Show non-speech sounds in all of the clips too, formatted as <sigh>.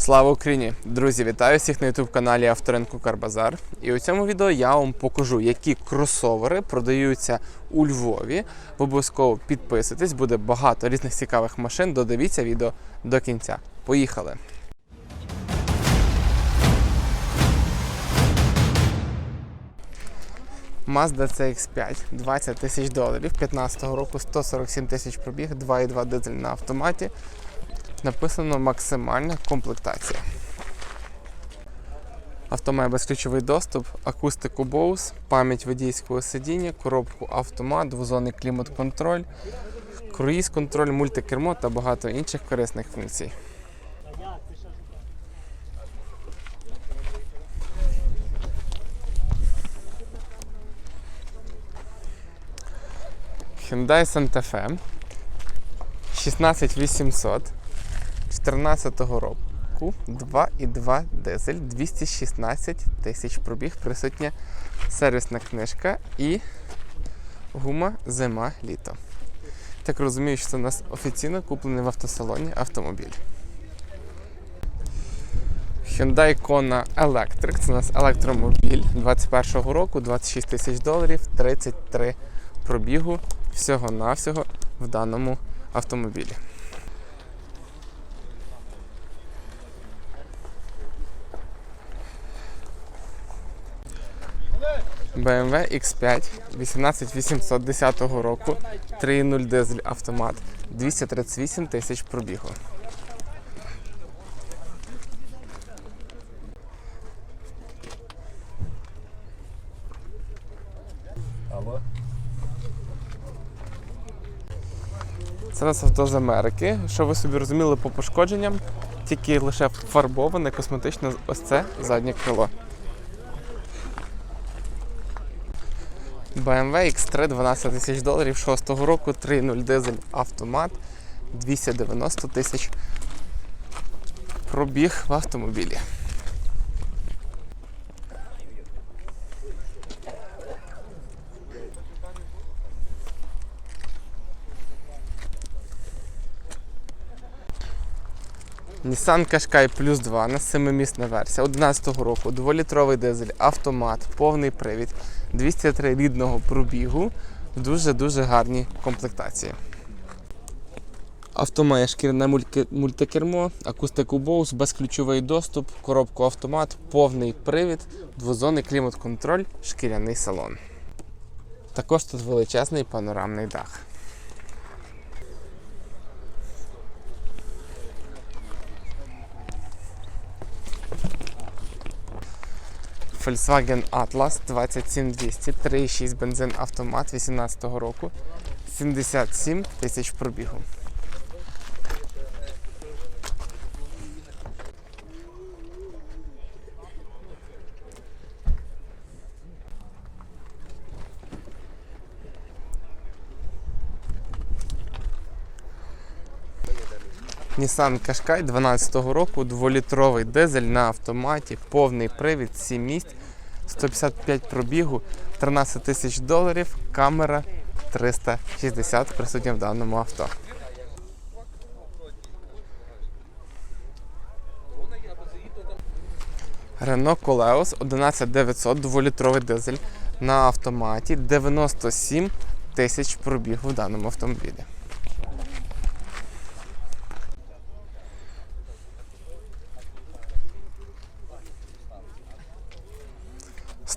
Слава Україні! Друзі, вітаю всіх на youtube каналі Авторинку Карбазар. І у цьому відео я вам покажу, які кросовери продаються у Львові. Ви обов'язково підписуйтесь, буде багато різних цікавих машин. Додивіться відео до кінця. Поїхали! Mazda CX5 20 тисяч доларів 15 року, 147 тисяч пробіг, 2,2 дизель на автоматі. Написано максимальна комплектація. Авто має безключовий доступ, акустику Bose, пам'ять водійського сидіння, коробку автомат, двозонний клімат-контроль, круїз-контроль, мультикермо та багато інших корисних функцій. Hyundai Santa Fe 16800 14 року 2,2 дизель 216 тисяч пробіг, присутня сервісна книжка і гума зима літо. Так розумію, що це у нас офіційно куплений в автосалоні автомобіль. Hyundai Kona Electric, це у нас електромобіль 21-го року, 26 тисяч доларів, 33 пробігу всього-навсього в даному автомобілі. BMW X5 18810 року, 3.0 дизель автомат, 238 тисяч пробігу. Алло. Це нас авто з Америки. Що ви собі розуміли по пошкодженням, тільки лише фарбоване косметично ось це заднє крило. BMW X3 12 тисяч доларів 6-го року, 3.0 дизель автомат, 290 тисяч пробіг в автомобілі. Nissan Qashqai Plus 2 на 7-місна версія 11 року, 2-літровий дизель, автомат, повний привід, 203 рідного пробігу в дуже-дуже гарній комплектації. Авто має шкіряне мультикермо, акустику Bose, безключовий доступ, коробку автомат, повний привід, двозонний клімат-контроль, шкіряний салон. Також тут величезний панорамний дах. Volkswagen Atlas 27200, 3,6 бензин автомат 18 року, 77 тисяч пробігу. Nissan Qashqai 12 року, 2-літровий дизель на автоматі, повний привід, 7 місць, 155 пробігу, 13 тисяч доларів, камера 360 присутня в даному авто. Renault Koleos 11900, 2-літровий дизель на автоматі, 97 тисяч пробігу в даному автомобілі.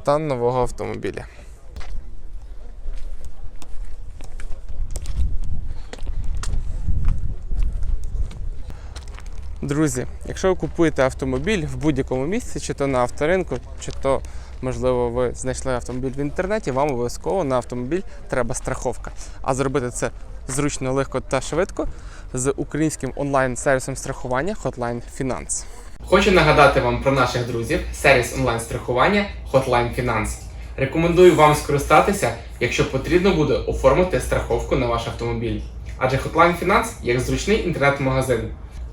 Стан нового автомобіля. Друзі, якщо ви купуєте автомобіль в будь-якому місці, чи то на авторинку, чи то, можливо, ви знайшли автомобіль в інтернеті, вам обов'язково на автомобіль треба страховка. А зробити це зручно, легко та швидко з українським онлайн-сервісом страхування Hotline Finance. Хочу нагадати вам про наших друзів, сервіс онлайн-страхування Hotline Finance. Рекомендую вам скористатися, якщо потрібно буде оформити страховку на ваш автомобіль. Адже Hotline Finance як зручний інтернет-магазин.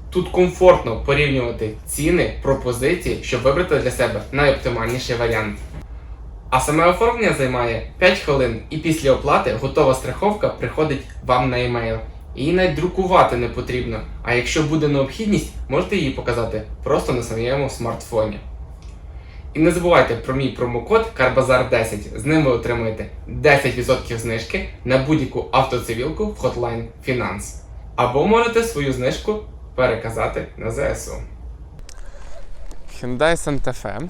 Тут комфортно порівнювати ціни, пропозиції, щоб вибрати для себе найоптимальніший варіант. А саме оформлення займає 5 хвилин, і після оплати готова страховка приходить вам на емейл. Її навіть друкувати не потрібно, а якщо буде необхідність, можете її показати просто на своєму смартфоні. І не забувайте про мій промокод CARBAZAR10. З ним ви отримаєте 10% знижки на будь-яку автоцивілку в Hotline Finance. Або можете свою знижку переказати на ЗСУ. Hyundai Santa Fe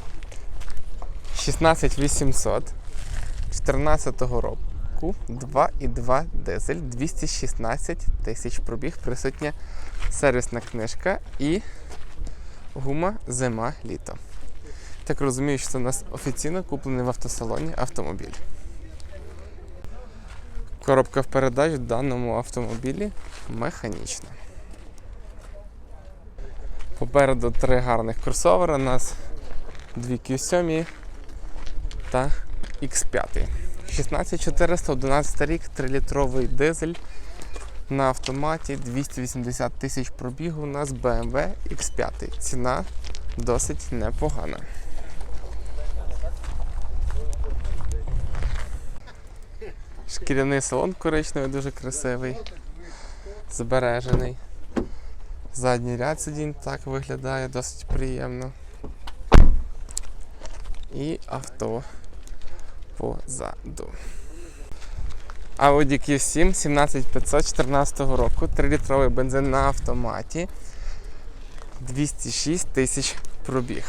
16800 14 року. 2,2 дизель, 216 тисяч пробіг, присутня сервісна книжка і гума зима літо. Так розумію, що це у нас офіційно куплений в автосалоні автомобіль. Коробка в передач в даному автомобілі механічна. Попереду три гарних кросовери. У нас дві Q7 та X5. 16411 рік, 3-літровий дизель на автоматі, 280 тисяч пробігу у нас BMW X5. Ціна досить непогана. Шкіряний салон коричневий, дуже красивий, збережений. Задній ряд сидінь так виглядає досить приємно. І авто позаду. Audi Q7 17514 року, 3-літровий бензин на автоматі, 206 тисяч пробіг.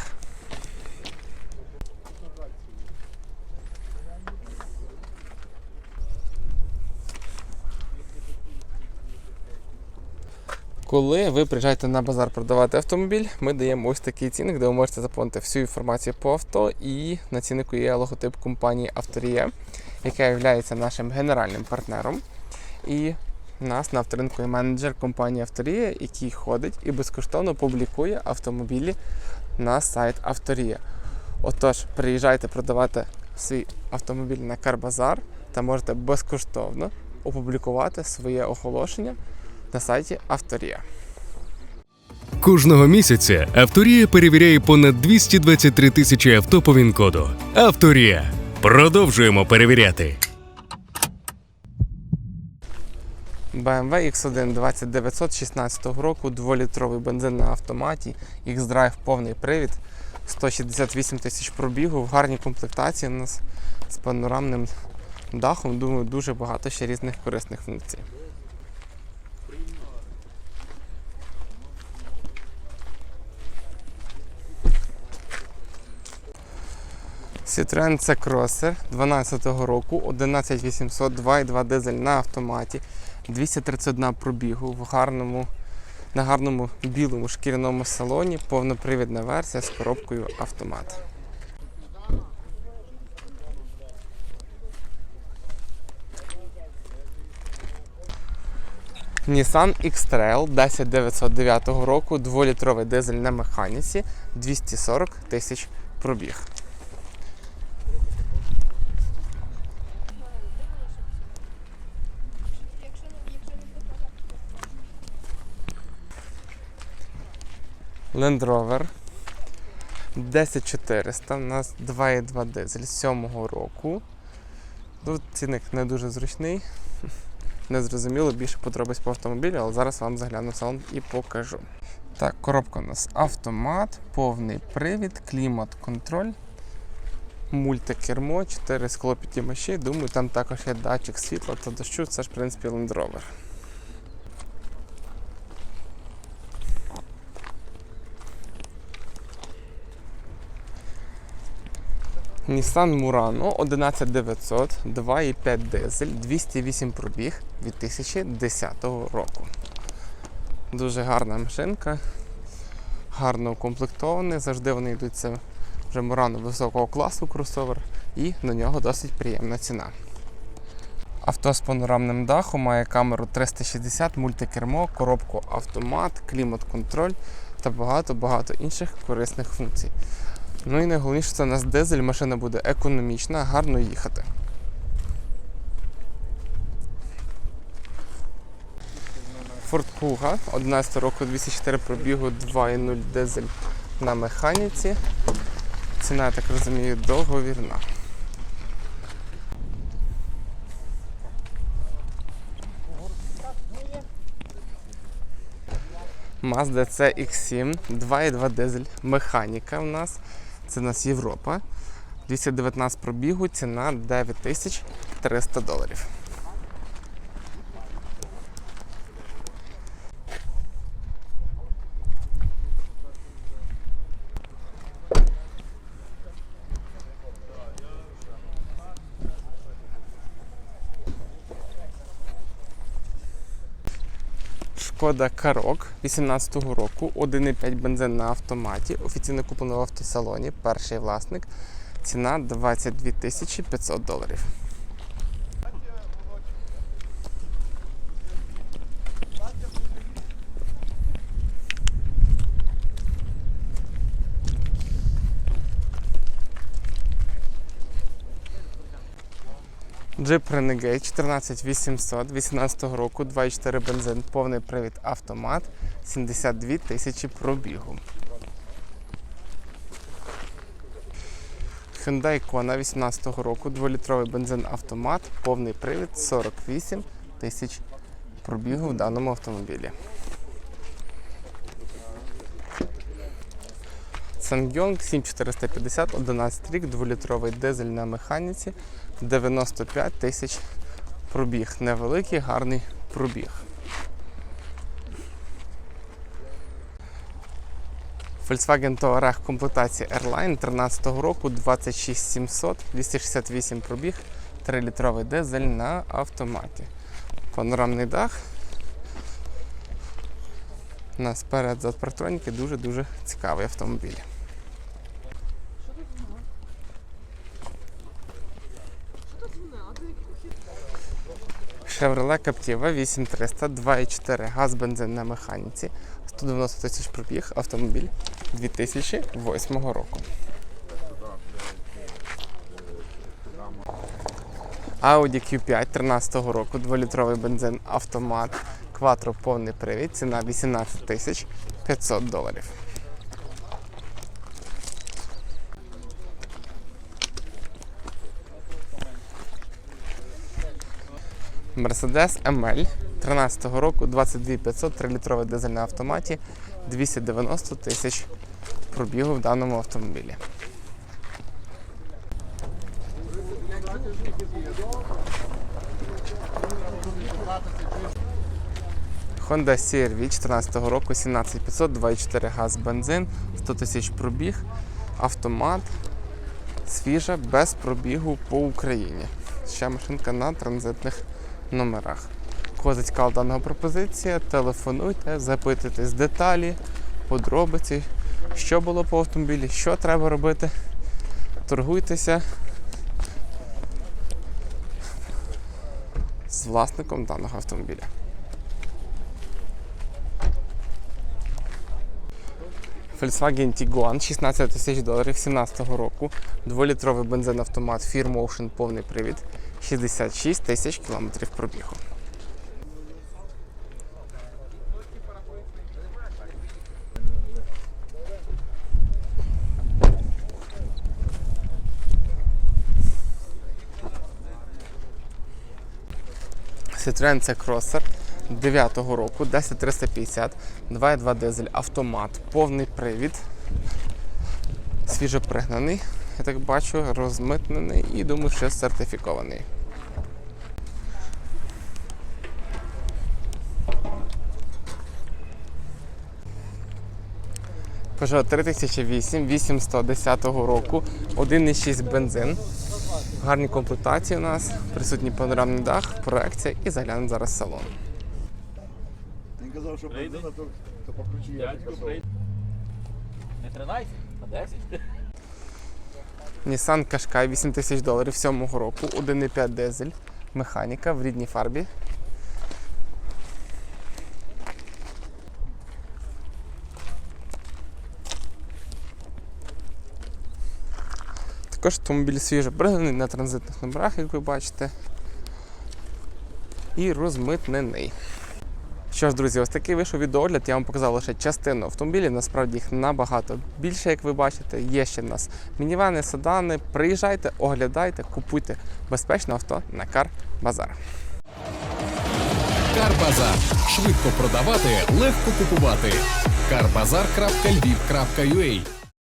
Коли ви приїжджаєте на базар продавати автомобіль, ми даємо ось такий цінник, де ви можете заповнити всю інформацію по авто. І на ціннику є логотип компанії Авторія, яка є нашим генеральним партнером. І нас на авторинку є менеджер компанії Авторія, який ходить і безкоштовно публікує автомобілі на сайт Авторія. Отож, приїжджайте продавати свій автомобіль на Карбазар та можете безкоштовно опублікувати своє оголошення на сайті Авторія. Кожного місяця Авторія перевіряє понад 223 тисячі авто по ВІН-коду. Авторія. Продовжуємо перевіряти. BMW X1 2916 року, 2-літровий бензин на автоматі, X-Drive повний привід, 168 тисяч пробігу, в гарній комплектації у нас з панорамним дахом. Думаю, дуже багато ще різних корисних функцій. Citroen C Crosser 12 року, 11800, 2,2 дизель на автоматі, 231 пробігу в гарному, на гарному білому шкіряному салоні, повнопривідна версія з коробкою автомат. Nissan X-Trail 10909 року, 2-літровий дизель на механіці, 240 тисяч пробіг. Land Rover 10400, у нас 2,2 дизель 7 року. Тут цінник не дуже зручний. <laughs> Не зрозуміло більше подробиць по автомобілю, але зараз вам загляну в салон і покажу. Так, коробка у нас автомат, повний привід, клімат-контроль, мультикермо, 4 склопідіймачі. Думаю, там також є датчик світла та дощу. Це ж, в принципі, Land Rover. Nissan Murano 11900, 2,5 дизель, 208 пробіг 2010 року. Дуже гарна машинка, гарно укомплектований, завжди вони йдуть це вже Murano високого класу кросовер і на нього досить приємна ціна. Авто з панорамним дахом має камеру 360, мультикермо, коробку автомат, клімат-контроль та багато-багато інших корисних функцій. Ну і найголовніше, це у нас дизель, машина буде економічна, гарно їхати. Ford Kuga 11 року 204 пробігу 2.0 дизель на механіці. Ціна, я так розумію, договірна. Mazda CX7, 2.2 дизель, механіка у нас. Це в нас Європа. 219 пробігу, ціна 9300 доларів. Шкода Карок 18-го року, 1,5 бензин на автоматі. Офіційно куплено в автосалоні. Перший власник. Ціна 22 тисячі 500 доларів. Jeep Renegade 14800 18 року, 2,4 бензин, повний привід автомат, 72 тисячі пробігу. Hyundai Kona 18 року, 2-літровий бензин автомат, повний привід, 48 тисяч пробігу в даному автомобілі. Ssangyong 7450, 11 рік, 2-літровий дизель на механіці, 95 тисяч пробіг. Невеликий, гарний пробіг. Volkswagen Touareg комплектації Airline 13 року 26700, 268 пробіг, 3-літровий дизель на автоматі. Панорамний дах. У нас перед зад партроніки дуже-дуже цікавий автомобіль. Chevrolet Captiva 8300, 2,4 газ бензин на механіці, 190 тисяч пробіг, автомобіль 2008 року. Audi Q5 13 року, 2-літровий бензин автомат, кватро повний привід, ціна 18 тисяч 500 доларів. Mercedes ML 13 року, 22 500, 3-літровий дизель на автоматі, 290 тисяч пробігу в даному автомобілі. Honda CR-V 14 року, 17500, 2,4 газ бензин, 100 тисяч пробіг, автомат, свіжа, без пробігу по Україні. Ще машинка на транзитних номерах. Кого зацікавила дана пропозиція, телефонуйте, запитуйтесь деталі, подробиці, що було по автомобілі, що треба робити. Торгуйтеся з власником даного автомобіля. Volkswagen Tiguan 16 тисяч доларів 17 року, 2-літровий бензин автомат Fear Motion повний привід, 66 тисяч кілометрів пробігу. Citroen C Crosser 9 року, 10350, 2,2 дизель, автомат, повний привід, свіжопригнаний, я так бачу, розмитнений і думаю, що сертифікований. Peugeot 3008 810 року, 1,6 бензин. В гарній комплектації у нас, присутній панорамний дах, проекція і заглянемо зараз в салон. Він казав, що бензина, то, то по ключі я. Не 13, а 10. Nissan Qashqai 8 тисяч доларів 7 року, 1,5 дизель, механіка в рідній фарбі. Також автомобіль свіжо пригнаний на транзитних номерах, як ви бачите. І розмитнений. Що ж, друзі, ось такий вийшов відеогляд. Я вам показав лише частину автомобілів. Насправді їх набагато більше, як ви бачите. Є ще в нас мінівани, седани. Приїжджайте, оглядайте, купуйте безпечне авто на Кар Базар. Карбазар. Швидко продавати, легко купувати. Карбазар.львів.ua